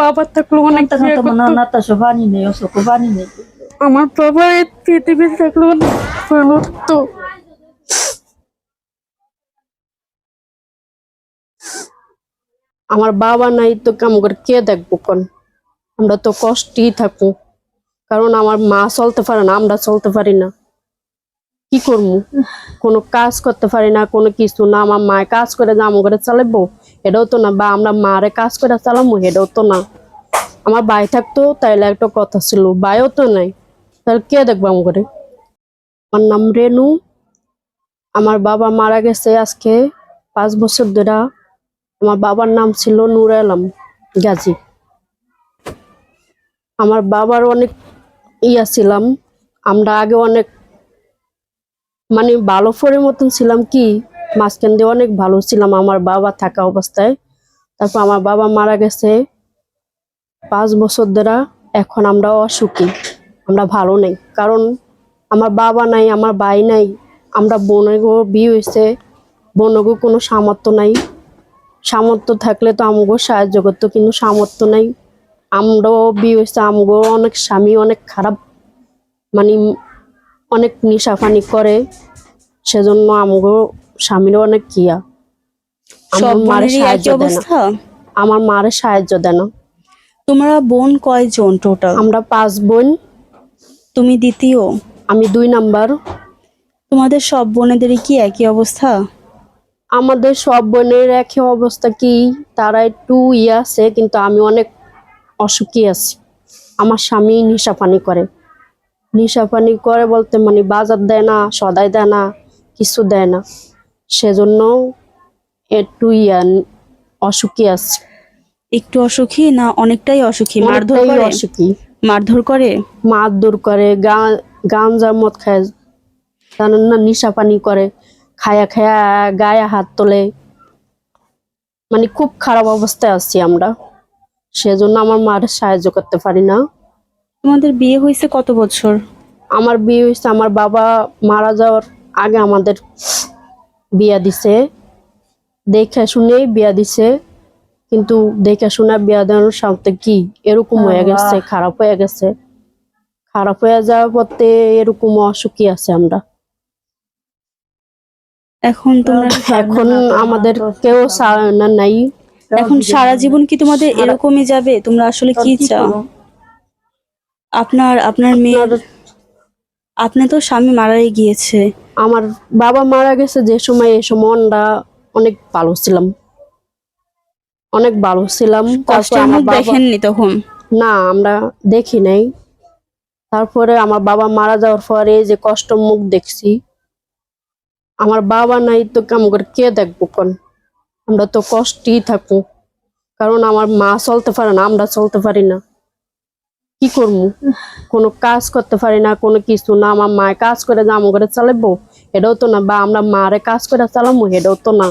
বাবা থাকলে অনেক nata shavani ne yoso kubani ne. আমার বাবা এই পৃথিবী থাকলে অনেক ভালো হতো। আমার বাবা নাই তো কাম করে কে দেখব কোন? আমরা তো কষ্টেই থাকব। কারণ আমার মা চলতে পারে না আমরা চলতে পারি না। কি করব কোনো কাজ করতে পারি না, কোনো কিছু না, আমার মায়ে কাজ করে আমার করে চালাবো এটাও তো না। বা আমরা মারে কাজ করে চালাবো এটাও তো না। আমার ভাই থাকতো তাইলে একটা কথা ছিল, ভাইও তো নাই। তাহলে কে দেখব আমার করে আমার নাম রেনু। আমার বাবা মারা গেছে আজকে পাঁচ বছর ধরে। আমার বাবার নাম ছিল নূর আলম গাজী। আমার বাবার অনেক ইয়া ছিলাম। আমরা আগে অনেক মানে ভালো ফোরের মতন ছিলাম কি, মাঝখান দিয়ে অনেক ভালো ছিলাম, আমার বাবা থাকা অবস্থায়। তারপর আমার বাবা মারা গেছে পাঁচ বছর ধরে, এখন আমরা অসুখী, আমরা ভালো নেই। কারণ আমার বাবা নাই, আমার ভাই নাই, আমরা বোনেরও বিয়ে হয়েছে বোনগো কোনো সামর্থ্য নাই। সামর্থ্য থাকলে তো আমগো সাহায্য করতো, কিন্তু সামর্থ্য নাই। আমরাও বিয়ে হয়েছে আমগো অনেক স্বামী অনেক খারাপ মানে অনেক নিশাফানি করে সেজন্য আমগো স্বামীরও অনেক কিয়া সব আমার মারে সাহায্য দেয় না। আমার মারে সাহায্য দেয় না। তোমরা বোন কয়জন টোটাল আমরা পাঁচ বোন। তুমি দ্বিতীয়? আমি দুই নাম্বার। তোমাদের সব বোনেদেরই কি একই অবস্থা? আমাদের সব বোনের একই অবস্থা কি? তারা একটু ইয়ে আছে কিন্তু আমি অনেক অসুখী আছি। আমার স্বামী নিশা পানি করে। নিশা পানি করে বলতে মানে বাজার দেয় না সদাই দেয় না কিছু দেয় না। সেজন্য একটু ইয়া অসুখী আছে। একটু অসুখী না অনেকটাই অসুখী? মারধর করে? অসুখী। মারধর করে? মারধর করে গা- গাঞ্জার মদ খায়। জানেন না নিশা পানি করে খায়া খায়া গায়ে হাত তোলে। মানে খুব খারাপ অবস্থায় আছি আমরা। সেজন্য আমার মার সাহায্য করতে পারি না। তোমাদের বিয়ে হয়েছে কত বছর? আমার বিয়ে হয়েছে আমার বাবা মারা যাওয়ার আগে আমাদের বিয়া দিছে। দেখে শুনেই বিয়া দিছে কিন্তু দেখে শুনে বিয়া দেওয়ার সাথে কি? এরকম হয়ে গেছে খারাপ হয়ে গেছে। খারাপ হয়ে যাওয়ার পথে এরকম অসুখী আছে আমরা। এখন তোমরা এখন আমাদের কেউ নাই। এখন সারা জীবন কি তোমাদের এরকমই যাবে? তোমরা আসলে কি চাও? আপনার আপনার মেয়ে আপনার- আপনার তো স্বামী মারাই গিয়েছে। আমার বাবা মারা গেছে যে সময় এই সময় আমরা অনেক ভালো ছিলাম। অনেক ভালো ছিলাম। তারপর আমার দেখেননি তখন? না আমরা দেখি নাই। তারপরে আমার বাবা মারা যাওয়ার পরে যে কষ্ট মুখ দেখছি আমার বাবা নাই তো কেমন করে কে দেখব কোন? আমরা তো কষ্টই থাকব। কারণ আমার মা চলতে পারে না আমরা চলতে পারি না। কি করব? কোনো কাজ করতে পারি না কোনো কিছু না আমার মায়ে কাজ করে যে আমার করে চালাবো এটাও তো না। বা আমরা মারে কাজ করে চালাবো এটাও তো না।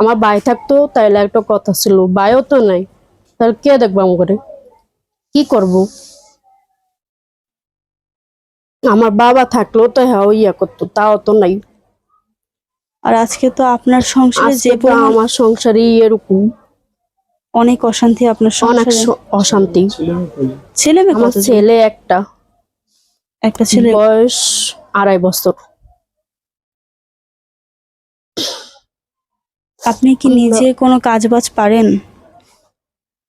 আমার ভাই থাকতো তাইলে একটা কথা ছিল ভাইও তো নাই। তাহলে কে দেখব আমার করে কি করব? আমার বাবা থাকলেও তো হ্যাঁ ইয়া করতো তাও তো নাই। আর আজকে তো আপনার সংসারে যে আমার সংসারই এরকম। অনেক অশান্তি আপনার অনেক সংসারে? স- অশান্তি। ছেলে মেয়ে আমার কতজন? ছেলে একটা। একটা ছেলে। বয়স আড়াই বছর। আপনি কি নিজে কোনো কাজ বাজ পারেন?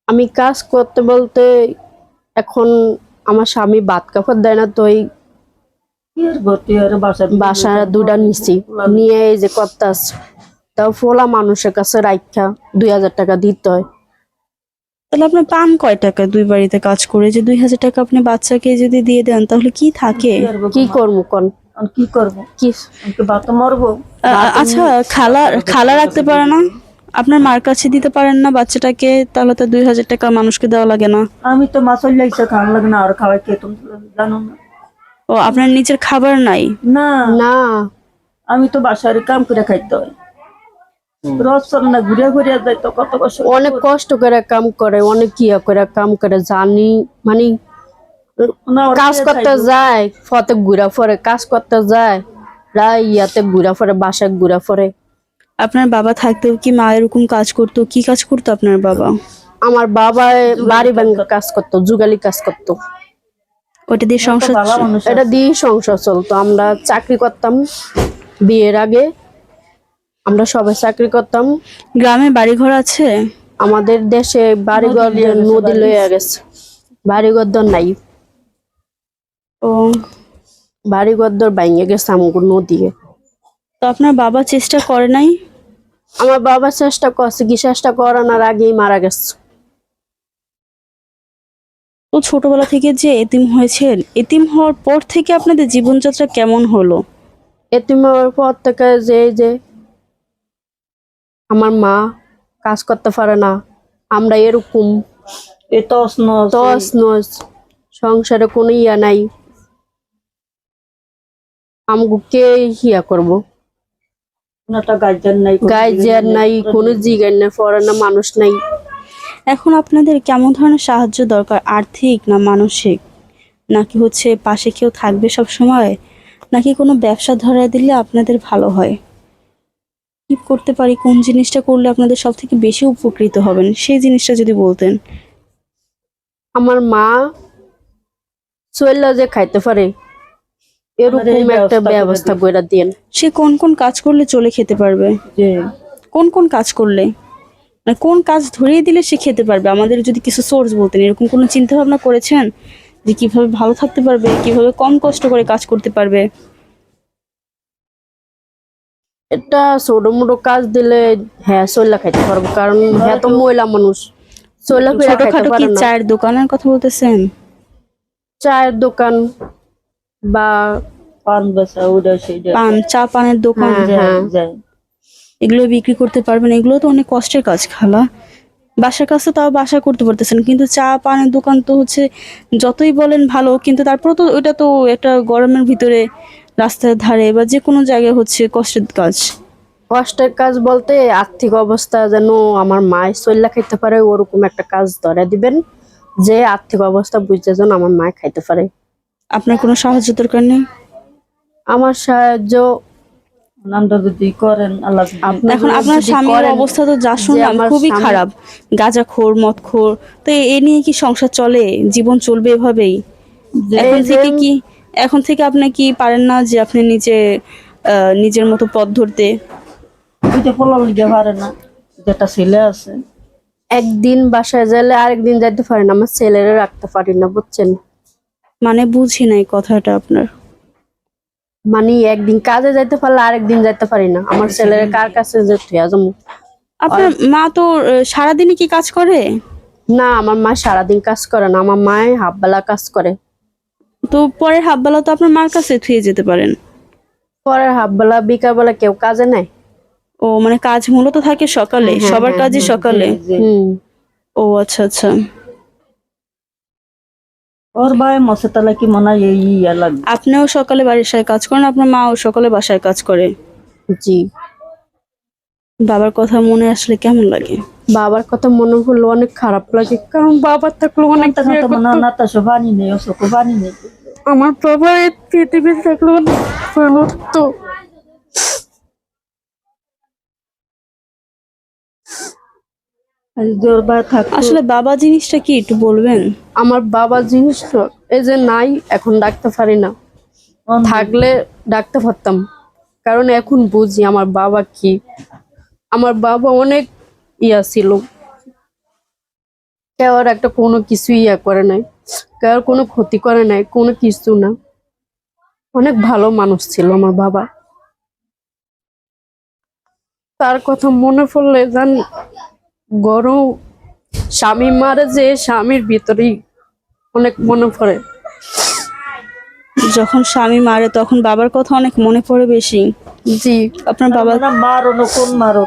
আমি কাজ করতে বলতে এখন আমার স্বামী ভাত কাপড় দেয় না তো এই বাসা দুটা নিছি। নিয়ে এই যে করতে আসছি। তাও ফোলা মানুষের কাছে রাখা দুই হাজার টাকা দিতে হয়। তাহলে আপনার পান কয় টাকা দুই বাড়িতে কাজ করে? যে দুই হাজার টাকা আপনি বাচ্চাকে যদি দিয়ে দেন তাহলে কি থাকে? কি করব কোন? কি করব? কি? মরবো। আচ্ছা খালা খালা রাখতে পারে না? আপনার মার কাছে দিতে পারেন না বাচ্চাটাকে তাহলে তো দুই হাজার টাকা মানুষকে দেওয়া লাগে না। আমি তো মাছল লাগছে খাওয়ান লাগে না আর খাওয়াই কে তুমি জানো না। ও আপনার নিজের খাবার নাই? না। না। আমি তো বাসার কাম করে খাইতে হয়। রস চলে না ঘুরে ঘুরে যাই তো কত কষ্ট অনেক কষ্ট করে কাম করে অনেক ইয়া করে কাম করে জানি মানে কাজ করতে যায় ফতে ঘুরা ফরে কাজ করতে যায় রায় ইয়াতে ঘুরা ফরে বাসায় ঘুরা ফরে। আপনার বাবা থাকতেও কি মা এরকম কাজ করতো? কি কাজ করতো আপনার বাবা? আমার বাবা বাড়ি ভাঙ্গা কাজ করতো যুগালি কাজ করতো। ওটা দিয়ে সংসার এটা দিয়ে সংসার চলতো। আমরা চাকরি করতাম বিয়ের আগে। আমরা সবাই চাকরি করতাম। গ্রামে বাড়িঘর আছে? আমাদের দেশে বাড়িঘর নদী লইয়া গেছে, বাড়িঘর দর নাই। ও। বাড়িঘর দর ভাঙে গেছে আমাকে নদী তো আপনার বাবা চেষ্টা করে নাই? আমার বাবা চেষ্টা করছে কি চেষ্টা করানোর আগেই মারা গেছে। তো ছোটবেলা থেকে যে এতিম হয়েছেন এতিম হওয়ার পর থেকে আপনাদের জীবনযাত্রা কেমন হলো? এতিম হওয়ার পর থেকে যে যে আমার মা কাজ করতে পারে না। আমরা এরকম এ তস নস সংসারে কোনো ইয়া নাই। আমগু কে ইয়া করব? গার্জেন নাই কোনো গাইজিয়ার নাই কোনো জিগার নাই ফরেনা মানুষ নাই। এখন আপনাদের কেমন ধরনের সাহায্য দরকার আর্থিক না মানসিক? নাকি হচ্ছে পাশে কেউ থাকবে সব সময় নাকি কোনো ব্যবসা ধরায় দিলে আপনাদের ভালো হয়? কি করতে পারি কোন জিনিসটা করলে আপনাদের সব থেকে বেশি উপকৃত হবেন সেই জিনিসটা যদি বলতেন। আমার মা চইলা যে খাইতে পারে এরকম একটা ব্যবস্থা করে দিন। সে কোন কোন কাজ করলে চলে খেতে পারবে? যে কোন কোন কাজ করলে? মানে কোন কাজ ধরিয়ে দিলে সে খেতে পারবে? আমাদের যদি কিছু সোর্স বলতেন এরকম কোনো চিন্তা ভাবনা করেছেন? যে কীভাবে ভালো থাকতে পারবে কীভাবে কম কষ্ট করে কাজ করতে পারবে? এটা ছোট মোটো কাজ দিলে হ্যাঁ চইলা খাইতে পারব। কারণ হ্যাঁ তো মহিলা মানুষ। ফিরা খাইতে পারে না। চায়ের দোকানের কথা বলতেছেন? চায়ের দোকান বা পান বেচা ওটা সেইটা পান চা পানের দোকান। হ্যাঁ, যায়, হ্যাঁ। এগুলো বিক্রি করতে পারবেন এগুলো তো অনেক কষ্টের কাজ খালা। বাসার কাজ তো তাও বাসা করতে পারতেছেন কিন্তু চা পানের দোকান তো হচ্ছে যতই বলেন ভালো কিন্তু তারপর তো ওটা তো একটা গরমের ভিতরে রাস্তার ধারে বা যে কোনো জায়গায় হচ্ছে কষ্টের কাজ। কষ্টের কাজ বলতে আর্থিক অবস্থা যেন আমার মায় চইলা খাইতে পারে ওরকম একটা কাজ ধরে দিবেন যে আর্থিক অবস্থা বুঝতে যেন আমার মায় খাইতে পারে। আপনার কোনো সাহায্য দরকার নেই? আমার সাহায্য নামটা করেন আপনি এখন আপনার স্বামীর অবস্থা তো যা শুনলাম আমার খুবই খারাপ। গাঁজাখোর মদখোর তো এ- এ নিয়ে কি সংসার চলে? জীবন চলবে এভাবেই? এখন থেকে কি এখন থেকে আপনি কি পারেন না যে আপনি নিজে আহ, নিজের মতো পথ ধরতে? ওইটা ফলার লিগে পারে না। যেটা ছেলে আছে। একদিন বাসায় গেলে আরেকদিন যাইতে পারি না। আমার ছেলেরা রাখতে পারি না বুঝছেন? মানে বুঝি নাই কথাটা আপনার। মানে একদিন কাজে যাইতে পারলে আরেকদিন যাইতে পারি না। আমার ছেলেরা কার কাছে যেতে যাব আপনার মা তো সারাদিনই কি কাজ করে? না আমার মা সারাদিন কাজ করে না। আমার মায় হাফ বেলা কাজ করে। তো পরের হাফবেলা তো আপনার মার কাছে থুয়ে যেতে পারেন। পরের হাফ বেলা বিকাল বেলা কেউ কাজে নাই ও মানে কাজ মূলত থাকে সকালে হ্যাঁ, সবার হ্যাঁ, কাজই সকালে? যে হুম। ও আচ্ছা আচ্ছা। ওর ভাই মশে তালা কি মনে হয় এই ইয়া লাগবে? আপনিও সকালে বাড়ির বাসায় কাজ করেন আপনার মাও সকালে বাসায় কাজ করে? জি। বাবার কথা মনে আসলে কেমন লাগে? বাবার কথা মনে হলো অনেক খারাপ লাগে কারণ বাবার থাকলে অনেক নেই নেই। আমার বাবা এই পৃথিবীতে থাকলে অনেক ভালো আসলে বাবা জিনিসটা কি একটু বলবেন? আমার বাবা জিনিস এই যে নাই এখন ডাকতে পারি না। থাকলে ডাকতে পারতাম কারণ এখন বুঝি আমার বাবা কি। আমার বাবা অনেক ইয়া ছিল কেউ আর একটা কোনো কিছু ইয়া করে নাই। কেউ কোনো ক্ষতি করে নাই কোনো কিছু না। অনেক ভালো মানুষ ছিল আমার বাবা। তার কথা মনে পড়লে জান গরম স্বামী মারে যে স্বামীর ভিতরেই অনেক মনে পড়ে। যখন স্বামী মারে তখন বাবার কথা অনেক মনে পড়ে বেশি। জি। আপনার বাবা মারো কোন মারো?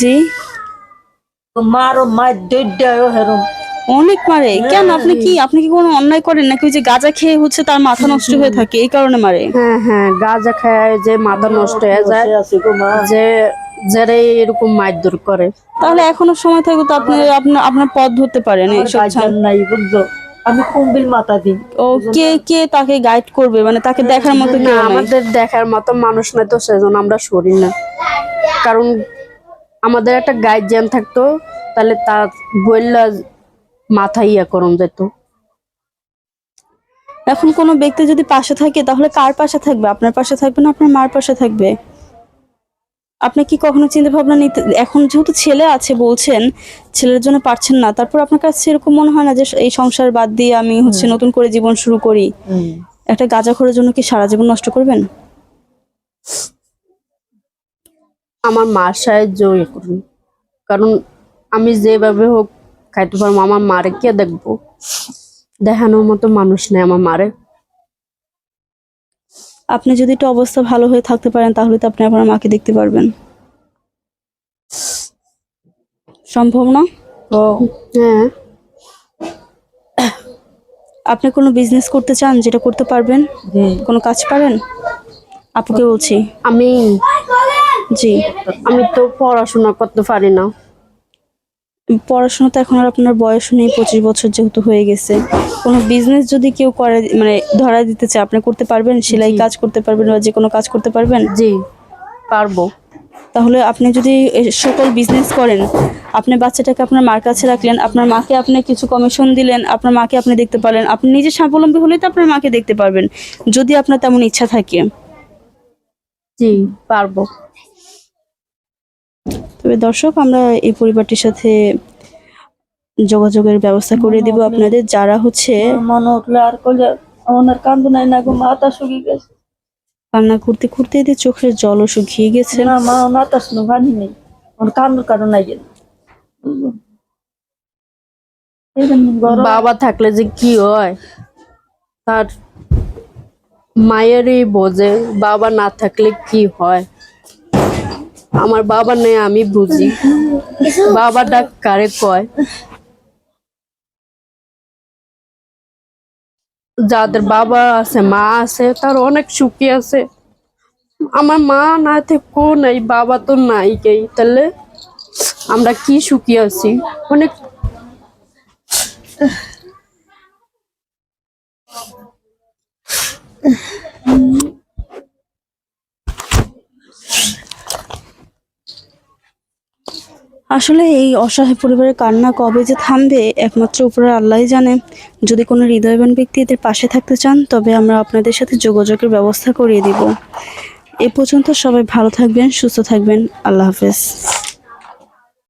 জি। মারো মার দৈডায়ও হেরম। অনেক মারে কেন আপনি কি আপনি কি কোনো অন্যায় করেন? নাকি ওই যে গাঁজা খেয়ে হচ্ছে তার মাথা নষ্ট হয়ে থাকে? এই কারণে মারে। হ্যাঁ হ্যাঁ গাঁজা খায় যে মাথা নষ্ট হয়ে যায় বসে আছে গো মা। যে যারা এরকম মারধর করে। তাহলে এখনও সময় থাকবে তো আপনি আপনার আপনার পথ ধরতে পারেন এইসব নাই বুঝছ। আমি কুম্বিল মাথা দিই ও কে কে তাকে গাইড করবে? মানে তাকে দেখার মতো না আমাদের দেখার মতো মানুষ নাই তো সেজন্য আমরা সরি না। কারণ আমাদের একটা গার্জিয়ান থাকতো তাহলে তার বললা মাথায় ইয়া করুন যেত। এখন কোনো ব্যক্তি যদি পাশে থাকে তাহলে কার পাশে থাকবে? আপনার পাশে থাকবে না আপনার মার পাশে থাকবে? আপনি কি কখনো চিন্তা ভাবনা নিতে এখন যেহেতু ছেলে আছে বলছেন ছেলের জন্য পারছেন না তারপর আপনার কাছে এরকম মনে হয় না যে এই সংসার বাদ দিয়ে আমি হচ্ছে নতুন করে জীবন শুরু করি? একটা গাঁজাখোরের জন্য কি সারা জীবন নষ্ট করবেন? আমার মার সাহায্য ইয়ে করুন। কারণ আমি যেভাবে হোক খাইতে পারব আমার মারে কে দেখব? দেখানোর মতো মানুষ নেই আমার মারে। আপনি যদি একটু অবস্থা ভালো হয়ে থাকতে পারেন তাহলে তো আপনি আপনার মাকে দেখতে পারবেন। সম্ভব না? ও হ্যাঁ। আপনি কোনো বিজনেস করতে চান যেটা করতে পারবেন? কোনো কাজ পারেন আপুকে বলছি। আমি জি। আমি তো পড়াশোনা করতে পারি না। পড়াশোনা তো এখন আর আপনার বয়স নেই পঁচিশ বছর যেহেতু হয়ে গেছে। কোনো বিজনেস যদি কেউ করে মানে ধরা দিতে চায় আপনি করতে পারবেন? সেলাই কাজ করতে পারবেন বা যে কোনো কাজ করতে পারবেন? জি পারব। তাহলে আপনি যদি সকল বিজনেস করেন আপনি বাচ্চাটাকে আপনার মার কাছে রাখলেন আপনার মাকে আপনি কিছু কমিশন দিলেন আপনার মাকে আপনি দেখতে পারলেন আপনি নিজে স্বাবলম্বী হলেই তো আপনার মাকে দেখতে পারবেন যদি আপনার তেমন ইচ্ছা থাকে। জি পারব। তবে দর্শক আমরা এই পরিবারটির সাথে যোগাযোগের ব্যবস্থা করে দিব আপনাদের। যারা হচ্ছে মনে উঠলে আর কলে কান্দু নাই না গো মাথা শুকিয়ে গেছে। কান্না করতে করতে এদের চোখের জলও শুকিয়ে গেছে। না মা মাথা শুনো ভানি নেই। কান্দুর কারণ নাই বাবা থাকলে যে কি হয়? তার মায়েরই বোঝে বাবা না থাকলে কি হয়? আমার বাবা নেই, আমি বুঝি। বাবা ডাক কারে কয়? যাদের বাবা আছে, মা আছে, তার অনেক সুখী আছে। আমার মা না থেকেও নাই, বাবা তো নাই কেই। তাহলে আমরা কি সুখী আছি? অনেক আসলে এই অসহায় পরিবারের কান্না কবে যে থামবে, একমাত্র উপরে আল্লাহ জানে। যদি কোনো হৃদয়বান ব্যক্তি এদের পাশে থাকতে চান, তবে আমরা আপনাদের সাথে যোগাযোগের ব্যবস্থা করিয়ে দিব। এ পর্যন্ত সবাই ভালো থাকবেন, সুস্থ থাকবেন। আল্লাহ হাফেজ।